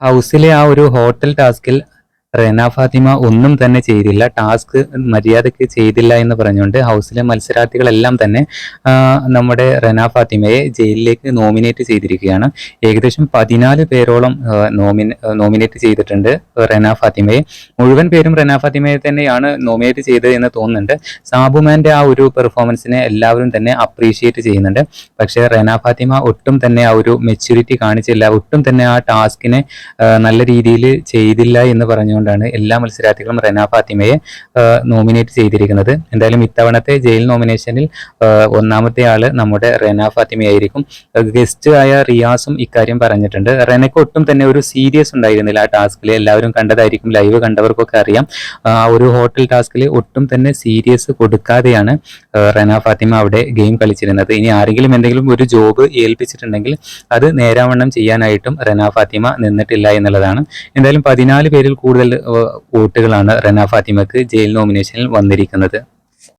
ഹൗസിലെ ആ ഒരു ഹോട്ടൽ ടാസ്കിൽ റെന ഫാത്തിമ ഒന്നും തന്നെ ചെയ്തില്ല. ടാസ്ക് മര്യാദയ്ക്ക് ചെയ്തില്ല എന്ന് പറഞ്ഞുകൊണ്ട് ഹൗസിലെ മത്സരാർത്ഥികളെല്ലാം തന്നെ നമ്മുടെ റെന ഫാത്തിമയെ ജയിലിലേക്ക് നോമിനേറ്റ് ചെയ്തിരിക്കുകയാണ്. ഏകദേശം പതിനാല് പേരോളം നോമി നോമിനേറ്റ് ചെയ്തിട്ടുണ്ട് റെന ഫാത്തിമയെ. മുഴുവൻ പേരും റെന ഫാത്തിമയെ തന്നെയാണ് നോമിനേറ്റ് ചെയ്തത് എന്ന് തോന്നുന്നുണ്ട്. സാബുമാന്റെ ആ ഒരു പെർഫോമൻസിനെ എല്ലാവരും തന്നെ അപ്രീഷിയേറ്റ് ചെയ്യുന്നുണ്ട്. പക്ഷേ റെന ഫാത്തിമ ഒട്ടും തന്നെ ആ ഒരു മെച്യൂരിറ്റി കാണിച്ചില്ല. ഒട്ടും തന്നെ ആ ടാസ്കിനെ നല്ല രീതിയിൽ ചെയ്തില്ല എന്ന് പറഞ്ഞുകൊണ്ടാണ് എല്ലാ മത്സരാർത്ഥികളും റെന ഫാത്തിമയെ നോമിനേറ്റ് ചെയ്തിരിക്കുന്നത്. എന്തായാലും ഇത്തവണത്തെ ജയിൽ നോമിനേഷനിൽ ഒന്നാമത്തെ ആൾ നമ്മുടെ റെന ഫാത്തിമയായിരിക്കും. ഗസ്റ്റ് ആയ റിയാസും ഇക്കാര്യം പറഞ്ഞിട്ടുണ്ട്. റെനക്ക് ഒട്ടും തന്നെ ഒരു സീരിയസ് ഉണ്ടായിരുന്നില്ല ആ ടാസ്കിൽ എല്ലാവരും കണ്ടതായിരിക്കും ലൈവ് കണ്ടവർക്കൊക്കെ അറിയാം. ആ ഒരു ഹോട്ടൽ ടാസ്കിൽ ഒട്ടും തന്നെ സീരിയസ് കൊടുക്കാതെയാണ് റെന ഫാത്തിമ അവിടെ ഗെയിം കളിച്ചിരുന്നത്. ഇനി ആരെങ്കിലും എന്തെങ്കിലും ഒരു ജോബ് ഏൽപ്പിച്ചിട്ടുണ്ടെങ്കിൽ അത് നേരാവണ്ണം ചെയ്യാനായിട്ടും റെന ഫാത്തിമ നിന്നിട്ടില്ല എന്നുള്ളതാണ്. എന്തായാലും പതിനാല് പേരിൽ കൂടുതൽ വോട്ടുകളാണ് റെന ഫാത്തിമക്ക് ജയിൽ നോമിനേഷനിൽ വന്നിരിക്കുന്നത്.